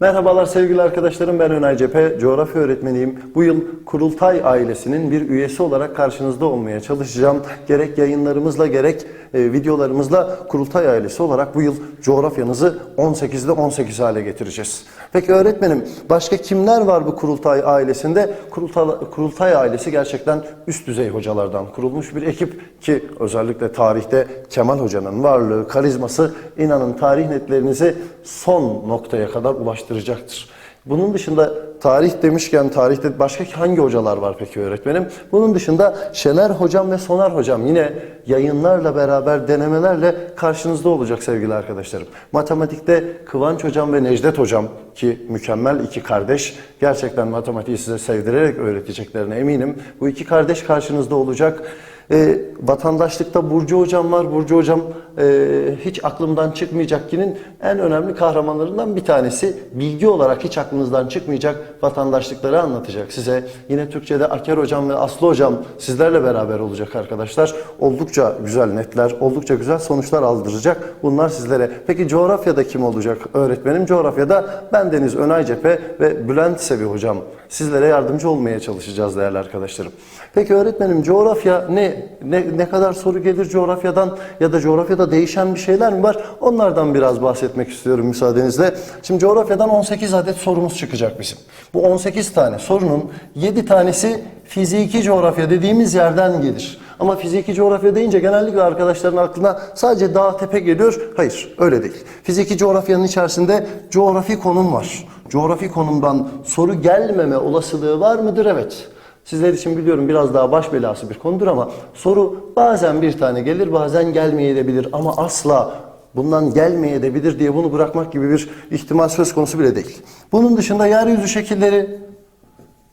Merhabalar sevgili arkadaşlarım ben Önay Cephe, coğrafya öğretmeniyim. Bu yıl Kurultay ailesinin bir üyesi olarak karşınızda olmaya çalışacağım. Gerek yayınlarımızla gerek e, videolarımızla Kurultay ailesi olarak bu yıl coğrafyanızı 18'de 18 hale getireceğiz. Peki öğretmenim başka kimler var bu Kurultay ailesinde? Kurultay, Kurultay ailesi gerçekten üst düzey hocalardan kurulmuş bir ekip ki özellikle tarihte Kemal Hoca'nın varlığı, karizması inanın tarih netlerinizi son noktaya kadar ulaştıracaktır. Bunun dışında tarih demişken tarihte başka hangi hocalar var peki öğretmenim? Bunun dışında Şener hocam ve Soner hocam yine yayınlarla beraber denemelerle karşınızda olacak sevgili arkadaşlarım. Matematikte Kıvanç hocam ve Necdet hocam ki mükemmel iki kardeş gerçekten matematiği size sevdirerek öğreteceklerine eminim. Bu iki kardeş karşınızda olacak. E, vatandaşlıkta Burcu Hocam var. Burcu Hocam e, hiç aklımdan çıkmayacak kinin en önemli kahramanlarından bir tanesi. Bilgi olarak hiç aklınızdan çıkmayacak vatandaşlıkları anlatacak size. Yine Türkçe'de Aker Hocam ve Aslı Hocam sizlerle beraber olacak arkadaşlar. Oldukça güzel netler, oldukça güzel sonuçlar aldıracak bunlar sizlere. Peki coğrafyada kim olacak öğretmenim? Coğrafyada ben Deniz Önay Cephe ve Bülent Sevi Hocam sizlere yardımcı olmaya çalışacağız değerli arkadaşlarım. Peki öğretmenim coğrafya ne ne, ne kadar soru gelir coğrafyadan ya da coğrafyada değişen bir şeyler mi var? Onlardan biraz bahsetmek istiyorum müsaadenizle. Şimdi coğrafyadan 18 adet sorumuz çıkacak bizim. Bu 18 tane sorunun 7 tanesi fiziki coğrafya dediğimiz yerden gelir. Ama fiziki coğrafya deyince genellikle arkadaşların aklına sadece dağ tepe geliyor. Hayır öyle değil. Fiziki coğrafyanın içerisinde coğrafi konum var. Coğrafi konumdan soru gelmeme olasılığı var mıdır? Evet. Sizler için biliyorum biraz daha baş belası bir konudur ama soru bazen bir tane gelir bazen gelmeyebilir ama asla bundan gelmeyebilir diye bunu bırakmak gibi bir ihtimal söz konusu bile değil. Bunun dışında yeryüzü şekilleri,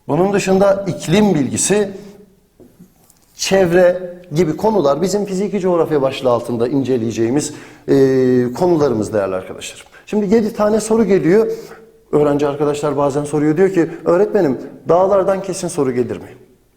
bunun dışında iklim bilgisi, çevre gibi konular bizim fiziki coğrafya başlığı altında inceleyeceğimiz e, konularımız değerli arkadaşlarım. Şimdi 7 tane soru geliyor. Öğrenci arkadaşlar bazen soruyor diyor ki öğretmenim dağlardan kesin soru gelir mi?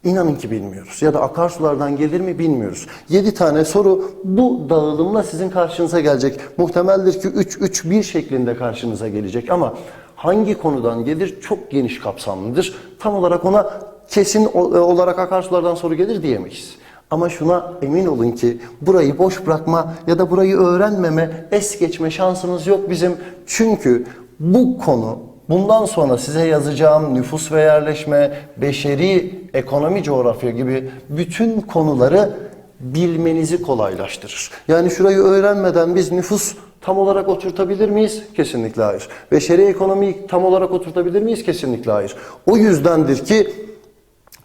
İnanın ki bilmiyoruz. Ya da akarsulardan gelir mi bilmiyoruz. 7 tane soru bu dağılımla sizin karşınıza gelecek. Muhtemeldir ki 3-3-1 şeklinde karşınıza gelecek ama hangi konudan gelir çok geniş kapsamlıdır. Tam olarak ona kesin olarak akarsulardan soru gelir diyemeyiz. Ama şuna emin olun ki burayı boş bırakma ya da burayı öğrenmeme, es geçme şansımız yok bizim. Çünkü bu konu bundan sonra size yazacağım nüfus ve yerleşme, beşeri ekonomi coğrafya gibi bütün konuları bilmenizi kolaylaştırır. Yani şurayı öğrenmeden biz nüfus tam olarak oturtabilir miyiz? Kesinlikle hayır. Beşeri ekonomiyi tam olarak oturtabilir miyiz? Kesinlikle hayır. O yüzdendir ki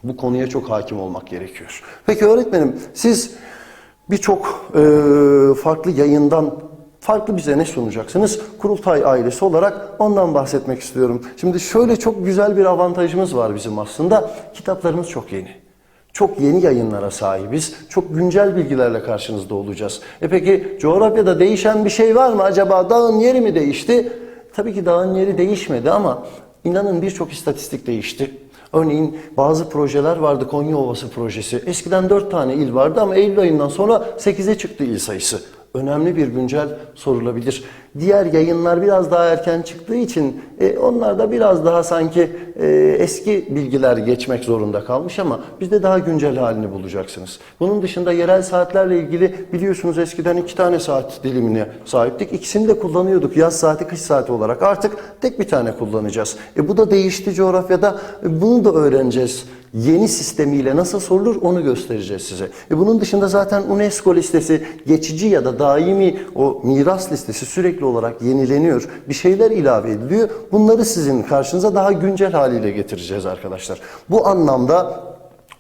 bu konuya çok hakim olmak gerekiyor. Peki öğretmenim siz birçok e, farklı yayından farklı bize ne sunacaksınız? Kurultay ailesi olarak ondan bahsetmek istiyorum. Şimdi şöyle çok güzel bir avantajımız var bizim aslında. Kitaplarımız çok yeni. Çok yeni yayınlara sahibiz. Çok güncel bilgilerle karşınızda olacağız. E peki coğrafyada değişen bir şey var mı? Acaba dağın yeri mi değişti? Tabii ki dağın yeri değişmedi ama inanın birçok istatistik değişti. Örneğin bazı projeler vardı Konya Ovası projesi. Eskiden 4 tane il vardı ama Eylül ayından sonra 8'e çıktı il sayısı. Önemli bir güncel sorulabilir. Diğer yayınlar biraz daha erken çıktığı için e, onlar da biraz daha sanki e, eski bilgiler geçmek zorunda kalmış ama bizde daha güncel halini bulacaksınız. Bunun dışında yerel saatlerle ilgili biliyorsunuz eskiden iki tane saat dilimine sahiptik. İkisini de kullanıyorduk yaz saati kış saati olarak. Artık tek bir tane kullanacağız. E, bu da değişti coğrafyada. E, bunu da öğreneceğiz yeni sistemiyle nasıl sorulur onu göstereceğiz size. E bunun dışında zaten UNESCO listesi geçici ya da daimi o miras listesi sürekli olarak yenileniyor. Bir şeyler ilave ediliyor. Bunları sizin karşınıza daha güncel haliyle getireceğiz arkadaşlar. Bu anlamda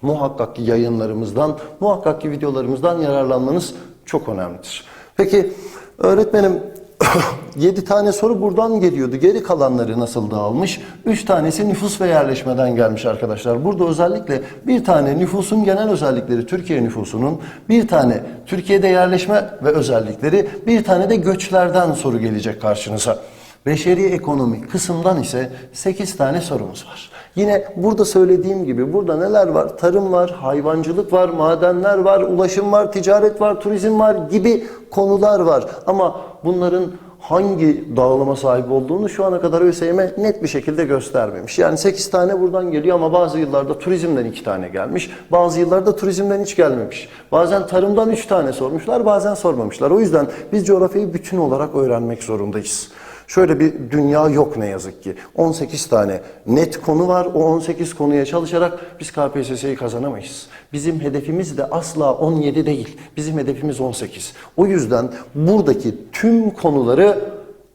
muhakkak ki yayınlarımızdan, muhakkak ki videolarımızdan yararlanmanız çok önemlidir. Peki öğretmenim 7 tane soru buradan geliyordu. Geri kalanları nasıl dağılmış? 3 tanesi nüfus ve yerleşmeden gelmiş arkadaşlar. Burada özellikle bir tane nüfusun genel özellikleri Türkiye nüfusunun, bir tane Türkiye'de yerleşme ve özellikleri, bir tane de göçlerden soru gelecek karşınıza. Beşeri ekonomi kısımdan ise 8 tane sorumuz var. Yine burada söylediğim gibi burada neler var? Tarım var, hayvancılık var, madenler var, ulaşım var, ticaret var, turizm var gibi konular var. Ama bunların hangi dağılıma sahip olduğunu şu ana kadar ÖSYM net bir şekilde göstermemiş. Yani 8 tane buradan geliyor ama bazı yıllarda turizmden 2 tane gelmiş. Bazı yıllarda turizmden hiç gelmemiş. Bazen tarımdan 3 tane sormuşlar, bazen sormamışlar. O yüzden biz coğrafyayı bütün olarak öğrenmek zorundayız. Şöyle bir dünya yok ne yazık ki. 18 tane net konu var. O 18 konuya çalışarak biz KPSS'yi kazanamayız. Bizim hedefimiz de asla 17 değil. Bizim hedefimiz 18. O yüzden buradaki tüm konuları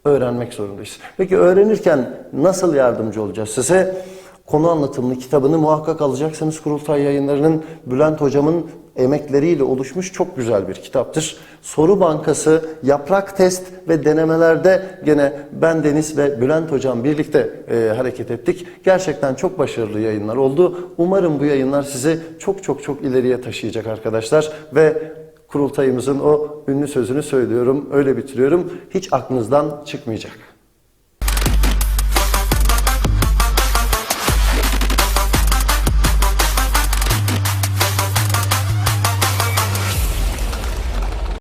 öğrenmek zorundayız. Peki öğrenirken nasıl yardımcı olacağız size? Konu anlatımlı kitabını muhakkak alacaksınız. Kurultay yayınlarının Bülent hocamın emekleriyle oluşmuş çok güzel bir kitaptır. Soru bankası, yaprak test ve denemelerde gene ben Deniz ve Bülent hocam birlikte e, hareket ettik. Gerçekten çok başarılı yayınlar oldu. Umarım bu yayınlar sizi çok çok çok ileriye taşıyacak arkadaşlar ve kurultayımızın o ünlü sözünü söylüyorum, öyle bitiriyorum. Hiç aklınızdan çıkmayacak.